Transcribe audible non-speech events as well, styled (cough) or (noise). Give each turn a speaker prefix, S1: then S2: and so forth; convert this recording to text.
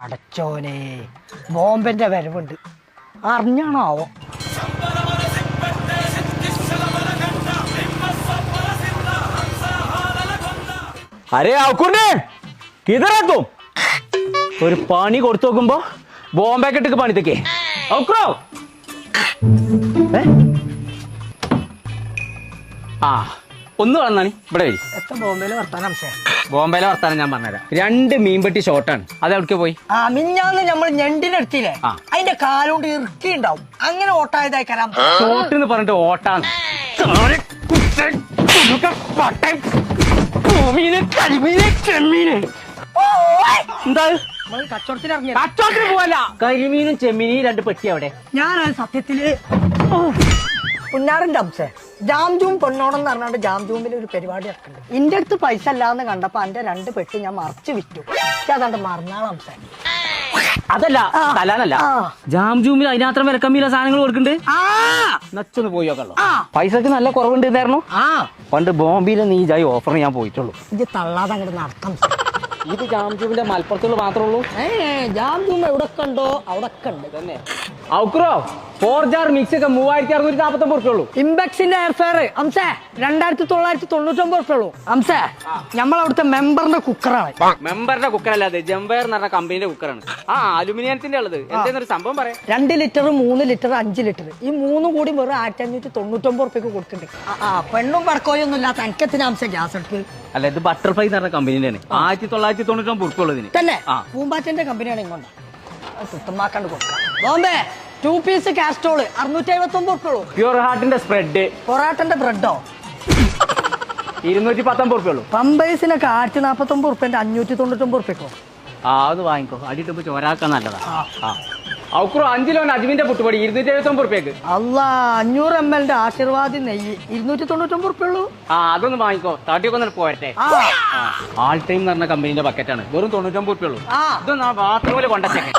S1: അടച്ചോനെ ബോംബന്റെ വരവുണ്ട്. അറിഞ്ഞാണോ
S2: അരേ ആക്കുണ്ടേ കിതറാക്കും ഒരു പണി കൊടുത്തു നോക്കുമ്പോ ബോംബെ കെട്ടിക്ക് പണിത്തേക്കേ ഏ? ആ ഒന്ന് വന്നാണി ഇവിടെ വരി.
S1: ബോംബെയിലെ വർത്താനം
S2: ബോംബെയിലെ വർത്താനം ഞാൻ പറഞ്ഞുതരാം. രണ്ട് മീൻപെട്ടി ഷോർട്ടാണ് അത് എവിടേക്ക് പോയി?
S1: ആ മിഞ്ഞാന്ന് നമ്മൾ ഞണ്ടിനെടുത്തില്ലേ. അതിന്റെ കാലുകൊണ്ട് ഇറുക്കി ഉണ്ടാവും. അങ്ങനെ ഓട്ടായതായി കരാം. (laughs)
S2: ഷോർട്ട് എന്ന് പറഞ്ഞിട്ട് ഓട്ടാണ്. എന്താ?
S1: കച്ചവടത്തിന് ഇറങ്ങിയ
S2: കച്ചവടത്തിന് പോവല്ല. കരിമീനും ചെമ്മീനും രണ്ട് പെട്ടി അവിടെ
S1: ഞാനത് സത്യത്തിൽ പുന്നാറിന്റെ ജാം ജാംജൂം പൊന്നോണം എന്ന് പറഞ്ഞാണ്ട് ജാംജൂമിൽ ഒരു പരിപാടി ഇറക്കുന്നുണ്ട് ഇന്റെ അടുത്ത് പൈസ അല്ലാന്ന് കണ്ടപ്പോ എന്റെ രണ്ട് പെട്ടി ഞാൻ മറച്ചു വിറ്റു. പക്ഷെ അതാണ്ട് മറന്നാൾ അംശേ
S2: അതല്ല
S1: ആ.
S2: ജാം ജൂമിൽ അതിനകത്ര വിലക്കമ്മിയിലെ സാധനങ്ങൾ കൊടുക്കുന്നുണ്ട്? നച്ചൊന്ന് പോയി നോക്കല്ലോ
S1: ആ.
S2: പൈസക്ക് നല്ല കുറവുണ്ട് ഇതായിരുന്നു
S1: ആ.
S2: പണ്ട് ബോംബെയിലെ നീ ജായി ഓഫറിന് ഞാൻ പോയിട്ടുള്ളൂ.
S1: ഇത് തള്ളാതെ അങ്ങോട്ട് നടത്തം
S2: ഇത് ജാം ജൂമിന്റെ മലപ്പുറത്തുള്ള മാത്രമേ ഉള്ളൂ?
S1: ഏ ജാംജൂം എവിടെ ഉണ്ടോ അവിടെ ഉണ്ട്.
S2: തന്നെ ഔക്രോ? ഫോർ ജാർ മിക്സ് ഒക്കെ മൂവായിരത്തി അറുന്നൂറ്റി നാപ്പത്തൊമ്പത് റുപ്യ ഉള്ളൂ
S1: ഇമ്പക്സിന്റെ എയർ ഫെയർ അംസേ രണ്ടായിരത്തി തൊള്ളായിരത്തി തൊണ്ണൂറ്റൊമ്പത് ഉള്ളൂ അംസേ നമ്മളവിടുത്തെ മെമ്പറിന്റെ കുക്കറാണ്
S2: മെമ്പറിന്റെ കുക്കർ അല്ലാതെ ജംബയർ എന്ന് പറഞ്ഞ കമ്പനിയുടെ കുക്കറാണ് ആ അലുമിനിയത്തിന്റെ ഉള്ളത്. എന്തെന്നൊരു സംഭവം പറയാം.
S1: രണ്ട് ലിറ്റർ മൂന്ന് ലിറ്റർ അഞ്ച് ലിറ്റർ ഈ മൂന്നും കൂടി വെറും ആയിരത്തി അഞ്ഞൂറ്റി തൊണ്ണൂറ്റൊമ്പത് റുപ്യക്ക് കൊടുക്കുന്നുണ്ട് ആ, പെണ്ണും പടക്കോയൊന്നും ഇല്ലാത്ത അനക്കത്തിന് അംശം ഗ്യാസ് എടുക്ക്
S2: അല്ല ഇത് ബട്ടർഫ്ലൈ എന്ന് പറഞ്ഞ ആണ്. ആയിരത്തി തൊള്ളായിരത്തി തൊണ്ണൂറ്റൊമ്പത് റുപ്യ ഉള്ളതിന്.
S1: തന്നെ?
S2: ആ.
S1: പൂമ്പാറ്റന്റെ കമ്പനിയാണ് ഇങ്ങോട്ട്. സുത്തമാക്കാണ്ട് കൊടുക്കാം. ബോംബെ ടു പീസ് കാസ്ട്രോൾ അറുന്നൂറ്റി എഴുപത്തി ഒമ്പത് ഉള്ളൂ.
S2: പ്യൂർ ഹാർട്ടിന്റെ സ്പ്രെഡ്
S1: പൊറാട്ടന്റെ ബ്രെഡോ?
S2: ഇരുന്നൂറ്റി പത്തൊമ്പത് റുപ്യ ഉള്ളൂ
S1: പമ്പേഴ്സിനൊക്കെ ആയിരത്തി നാൽപ്പത്തി ഒമ്പത് ഉറുപ്പ്യന്റെ അഞ്ഞൂറ്റി തൊണ്ണൂറ്റൊമ്പത് ഉറുപ്പ്യക്കോ
S2: ആ അത് വാങ്ങിക്കോ. അടിയിട്ട് ചോരാക്കാൻ നല്ലതാ. ആ. ഔക്രോ അഞ്ച് ലോൺ അജ്മിന്റെ പുട്ടുപടി ഇരുന്നൂറ്റി എഴുപത്തി ഒമ്പത് റുപ്യക്ക്
S1: അല്ല അഞ്ഞൂറ് എം എല്ലിന്റെ ആശീർവാദി നെയ്യ്. ഇരുന്നൂറ്റി തൊണ്ണൂറ്റൊമ്പത് ഒമ്പത് ഉള്ളൂ.
S2: ആ അതൊന്ന് വാങ്ങിക്കോ. തട്ടിയൊക്കെ പോയട്ടെ പോരട്ടെ. ആൾ ടൈം എന്ന് പറഞ്ഞ കമ്പനിന്റെ ബക്കറ്റാണ് വെറും തൊണ്ണൂറ്റൊമ്പത് ഒമ്പത് ഉള്ളൂ.
S1: ആ.
S2: ഇതൊന്ന് ആ ബാത്റൂമിൽ കൊണ്ടച്ചേക്കെ